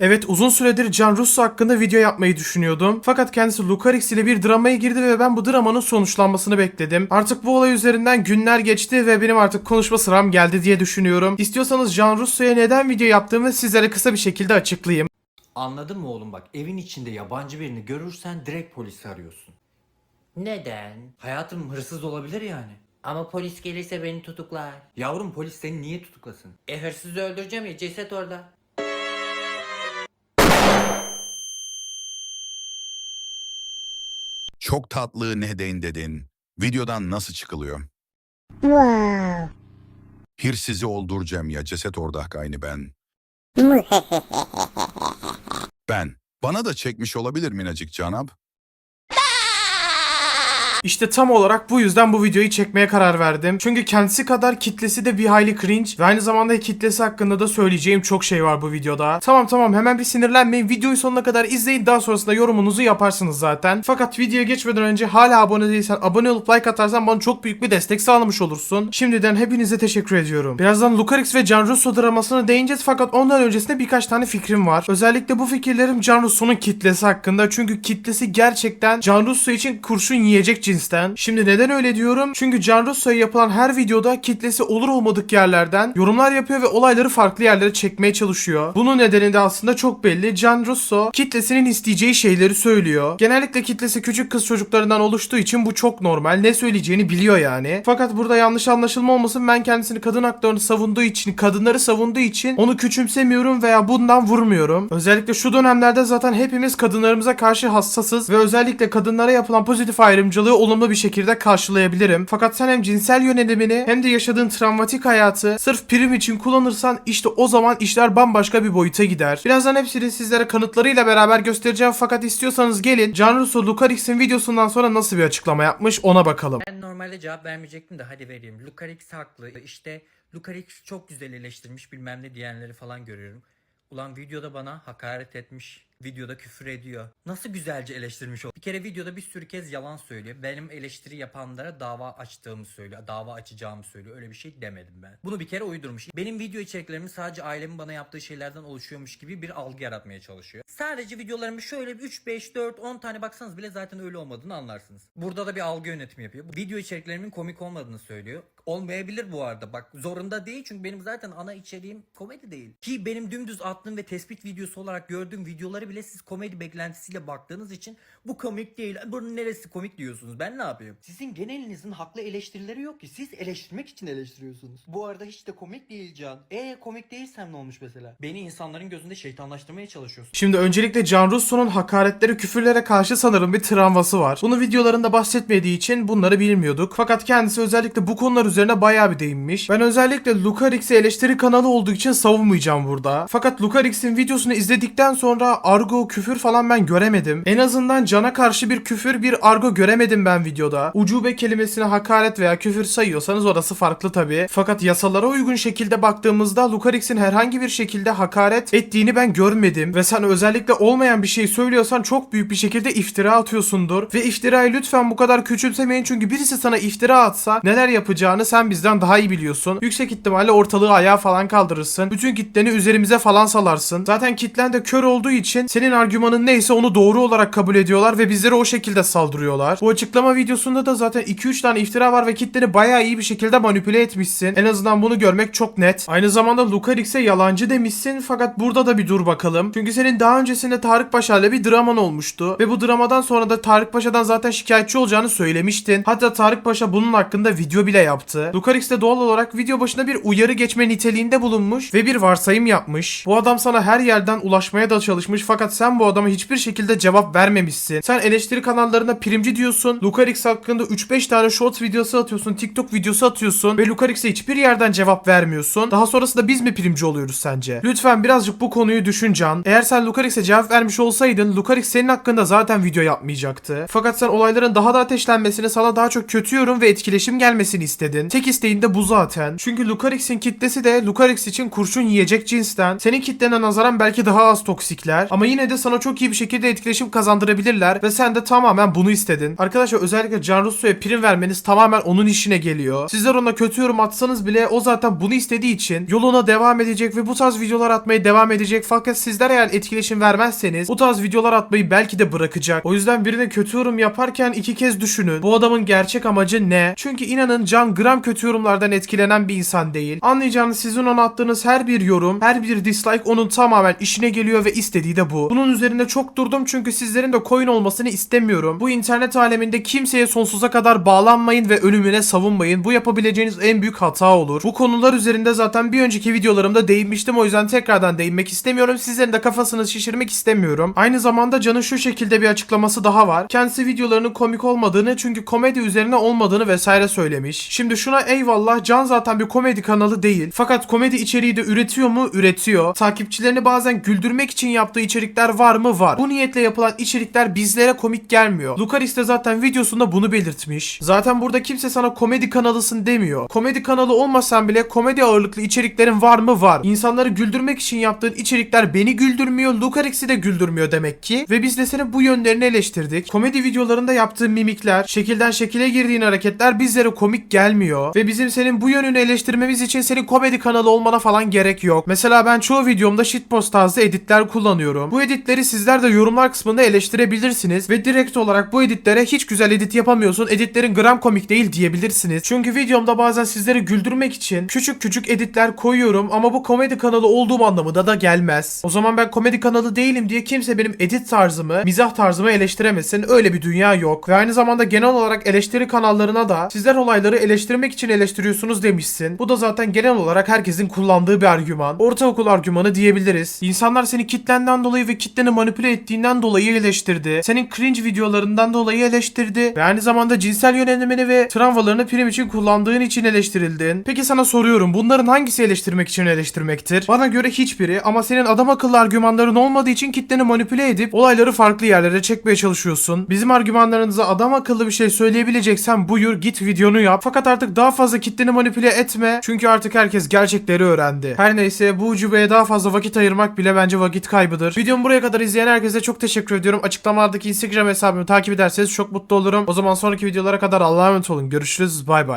Evet uzun süredir Can Russo hakkında video yapmayı düşünüyordum. Fakat kendisi Lucarix ile bir dramaya girdi ve ben bu dramanın sonuçlanmasını bekledim. Artık bu olay üzerinden günler geçti ve benim artık konuşma sıram geldi diye düşünüyorum. İstiyorsanız Can Russo'ya neden video yaptığımı sizlere kısa bir şekilde açıklayayım. Anladın mı oğlum bak evin içinde yabancı birini görürsen direkt polisi arıyorsun. Neden? Hayatım hırsız olabilir yani. Ama polis gelirse beni tutuklar. Yavrum polis seni niye tutuklasın? E hırsızı öldüreceğim ya ceset orada. Çok tatlı neden dedin. Videodan nasıl çıkılıyor? Wow. Hirsizi olduracağım ya ceset orada aynı ben. Ben. Bana da çekmiş olabilir minacık canab. İşte tam olarak bu yüzden bu videoyu çekmeye karar verdim. Çünkü kendisi kadar kitlesi de bir hayli cringe ve aynı zamanda kitlesi hakkında da söyleyeceğim çok şey var bu videoda. Tamam tamam hemen bir sinirlenmeyin. Videoyu sonuna kadar izleyin daha sonrasında yorumunuzu yaparsınız zaten. Fakat videoya geçmeden önce hala abone değilsen abone olup like atarsan bana çok büyük bir destek sağlamış olursun. Şimdiden hepinize teşekkür ediyorum. Birazdan Lucarix ve Can Russo dramasına değineceğiz fakat ondan öncesinde birkaç tane fikrim var. Özellikle bu fikirlerim Can Russo'nun kitlesi hakkında çünkü kitlesi gerçekten Can Russo için kurşun yiyecek cinsten. Şimdi neden öyle diyorum? Çünkü Can Russo'ya yapılan her videoda kitlesi olur olmadık yerlerden yorumlar yapıyor ve olayları farklı yerlere çekmeye çalışıyor. Bunun nedeni de aslında çok belli. Can Russo kitlesinin isteyeceği şeyleri söylüyor. Genellikle kitlesi küçük kız çocuklarından oluştuğu için bu çok normal. Ne söyleyeceğini biliyor yani. Fakat burada yanlış anlaşılma olmasın ben kendisini kadın haklarını savunduğu için, kadınları savunduğu için onu küçümsemiyorum veya bundan vurmuyorum. Özellikle şu dönemlerde zaten hepimiz kadınlarımıza karşı hassasız ve özellikle kadınlara yapılan pozitif ayrımcılığı olumlu bir şekilde karşılayabilirim. Fakat sen hem cinsel yönelimini hem de yaşadığın travmatik hayatı sırf prim için kullanırsan işte o zaman işler bambaşka bir boyuta gider. Birazdan hepsini sizlere kanıtlarıyla beraber göstereceğim fakat istiyorsanız gelin Can Russo Lucarix'in videosundan sonra nasıl bir açıklama yapmış ona bakalım. Ben normalde cevap vermeyecektim de hadi vereyim. Lucarix haklı. İşte Lucarix çok güzel eleştirmiş bilmem ne diyenleri falan görüyorum. Ulan videoda bana hakaret etmiş. Videoda küfür ediyor. Nasıl güzelce eleştirmiş o. Bir kere videoda bir sürü kez yalan söylüyor. Benim eleştiri yapanlara dava açtığımı söylüyor. Dava açacağımı söylüyor. Öyle bir şey demedim ben. Bunu bir kere uydurmuş. Benim video içeriklerimin sadece ailemin bana yaptığı şeylerden oluşuyormuş gibi bir algı yaratmaya çalışıyor. Sadece videolarımı şöyle bir 3, 5, 4, 10 tane baksanız bile zaten öyle olmadığını anlarsınız. Burada da bir algı yönetimi yapıyor. Video içeriklerimin komik olmadığını söylüyor. Olmayabilir bu arada. Bak zorunda değil çünkü benim zaten ana içeriğim komedi değil. Ki benim dümdüz attığım ve tespit videosu olarak gördüğüm videoları bile siz komedi beklentisiyle baktığınız için bu komik değil. Bunun neresi komik diyorsunuz. Ben ne yapayım? Sizin genelinizin haklı eleştirileri yok ki. Siz eleştirmek için eleştiriyorsunuz. Bu arada hiç de komik değil Can. E komik değilsem ne olmuş mesela? Beni insanların gözünde şeytanlaştırmaya çalışıyorsun. Şimdi öncelikle Can Russo'nun hakaretlere, küfürlere karşı sanırım bir travması var. Bunu videolarında bahsetmediği için bunları bilmiyorduk. Fakat kendisi özellikle bu konular üzerine bayağı bir değinmiş. Ben özellikle Lucarix'i eleştiri kanalı olduğu için savunmayacağım burada. Fakat Lucarix'in videosunu izledikten sonra argo, küfür falan ben göremedim. En azından Can'a karşı bir küfür, bir argo göremedim ben videoda. Ucube kelimesine hakaret veya küfür sayıyorsanız orası farklı tabii. Fakat yasalara uygun şekilde baktığımızda Lucarix'in herhangi bir şekilde hakaret ettiğini ben görmedim. Ve sen özellikle olmayan bir şey söylüyorsan çok büyük bir şekilde iftira atıyorsundur. Ve iftirayı lütfen bu kadar küçümsemeyin çünkü birisi sana iftira atsa neler yapacağını sen bizden daha iyi biliyorsun. Yüksek ihtimalle ortalığı ayağa falan kaldırırsın. Bütün kitleni üzerimize falan salarsın. Zaten kitlen de kör olduğu için senin argümanın neyse onu doğru olarak kabul ediyorlar ve bizlere o şekilde saldırıyorlar. Bu açıklama videosunda da zaten 2-3 tane iftira var ve kitleni bayağı iyi bir şekilde manipüle etmişsin. En azından bunu görmek çok net. Aynı zamanda Lucarix'e yalancı demişsin fakat burada da bir dur bakalım. Çünkü senin daha öncesinde Tarık Paşa ile bir draman olmuştu. Ve bu dramadan sonra da Tarık Paşa'dan zaten şikayetçi olacağını söylemiştin. Hatta Tarık Paşa bunun hakkında video bile yaptı. Lucarix de doğal olarak video başına bir uyarı geçme niteliğinde bulunmuş ve bir varsayım yapmış. Bu adam sana her yerden ulaşmaya da çalışmış fakat sen bu adama hiçbir şekilde cevap vermemişsin. Sen eleştiri kanallarına primci diyorsun. Lucarix hakkında 3-5 tane short videosu atıyorsun. TikTok videosu atıyorsun ve Lucarix'e hiçbir yerden cevap vermiyorsun. Daha sonrasında biz mi primci oluyoruz sence? Lütfen birazcık bu konuyu düşün Can. Eğer sen Lucarix'e cevap vermiş olsaydın Lucarix senin hakkında zaten video yapmayacaktı. Fakat sen olayların daha da ateşlenmesini sana daha çok kötü yorum ve etkileşim gelmesini istedin. Tek isteğin de bu zaten. Çünkü Lucarix'in kitlesi de Lucarix için kurşun yiyecek cinsten. Senin kitlene nazaran belki daha az toksikler. Ama yine de sana çok iyi bir şekilde etkileşim kazandırabilirler ve sen de tamamen bunu istedin. Arkadaşlar özellikle Can Russo'ya prim vermeniz tamamen onun işine geliyor. Sizler ona kötü yorum atsanız bile o zaten bunu istediği için yoluna devam edecek ve bu tarz videolar atmaya devam edecek. Fakat sizler eğer etkileşim vermezseniz bu tarz videolar atmayı belki de bırakacak. O yüzden birine kötü yorum yaparken iki kez düşünün. Bu adamın gerçek amacı ne? Çünkü inanın Can gram kötü yorumlardan etkilenen bir insan değil. Anlayacağınız sizin ona attığınız her bir yorum, her bir dislike onun tamamen işine geliyor ve istediği de bu. Bunun üzerinde çok durdum çünkü sizlerin de coin olmasını istemiyorum. Bu internet aleminde kimseye sonsuza kadar bağlanmayın ve ölümüne savunmayın. Bu yapabileceğiniz en büyük hata olur. Bu konular üzerinde zaten bir önceki videolarımda değinmiştim o yüzden tekrardan değinmek istemiyorum. Sizlerin de kafasını şişirmek istemiyorum. Aynı zamanda Can'ın şu şekilde bir açıklaması daha var. Kendisi videolarının komik olmadığını çünkü komedi üzerine olmadığını vesaire söylemiş. Şimdi şuna eyvallah Can zaten bir komedi kanalı değil. Fakat komedi içeriği de üretiyor mu? Üretiyor. Takipçilerini bazen güldürmek için yaptığı içerikler var mı? Var. Bu niyetle yapılan içerikler bizlere komik gelmiyor. Lucaris de zaten videosunda bunu belirtmiş. Zaten burada kimse sana komedi kanalısın demiyor. Komedi kanalı olmasan bile komedi ağırlıklı içeriklerin var mı? Var. İnsanları güldürmek için yaptığın içerikler beni güldürmüyor. Lucarix'i de güldürmüyor demek ki. Ve biz de senin bu yönlerini eleştirdik. Komedi videolarında yaptığın mimikler, şekilden şekile girdiğin hareketler bizlere komik gelmiyor. Ve bizim senin bu yönünü eleştirmemiz için senin komedi kanalı olmana falan gerek yok. Mesela ben çoğu videomda shitpost tarzı editler kullanıyorum. Bu editleri sizler de yorumlar kısmında eleştirebilirsiniz ve direkt olarak bu editlere hiç güzel edit yapamıyorsun. Editlerin gram komik değil diyebilirsiniz. Çünkü videomda bazen sizleri güldürmek için küçük küçük editler koyuyorum ama bu komedi kanalı olduğum anlamında da gelmez. O zaman ben komedi kanalı değilim diye kimse benim edit tarzımı, mizah tarzımı eleştiremesin. Öyle bir dünya yok. Ve aynı zamanda genel olarak eleştiri kanallarına da sizler olayları eleştirmek için eleştiriyorsunuz demişsin. Bu da zaten genel olarak herkesin kullandığı bir argüman. Ortaokul argümanı diyebiliriz. İnsanlar seni kitlenden dolayı ve kitleni manipüle ettiğinden dolayı eleştirdi. Senin cringe videolarından dolayı eleştirdi. Ve aynı zamanda cinsel yönelimini ve travmalarını prim için kullandığın için eleştirildin. Peki sana soruyorum bunların hangisi eleştirmek için eleştirmektir? Bana göre hiçbiri ama senin adam akıllı argümanların olmadığı için kitleni manipüle edip olayları farklı yerlere çekmeye çalışıyorsun. Bizim argümanlarınıza adam akıllı bir şey söyleyebileceksen buyur git videonu yap. Fakat artık daha fazla kitleni manipüle etme. Çünkü artık herkes gerçekleri öğrendi. Her neyse bu ucubeye daha fazla vakit ayırmak bile bence vakit kaybıdır. Videomu buraya kadar izleyen herkese çok teşekkür ediyorum. Açıklamalardaki Instagram hesabımı takip ederseniz çok mutlu olurum. O zaman sonraki videolara kadar Allah'a emanet olun. Görüşürüz. Bay bay.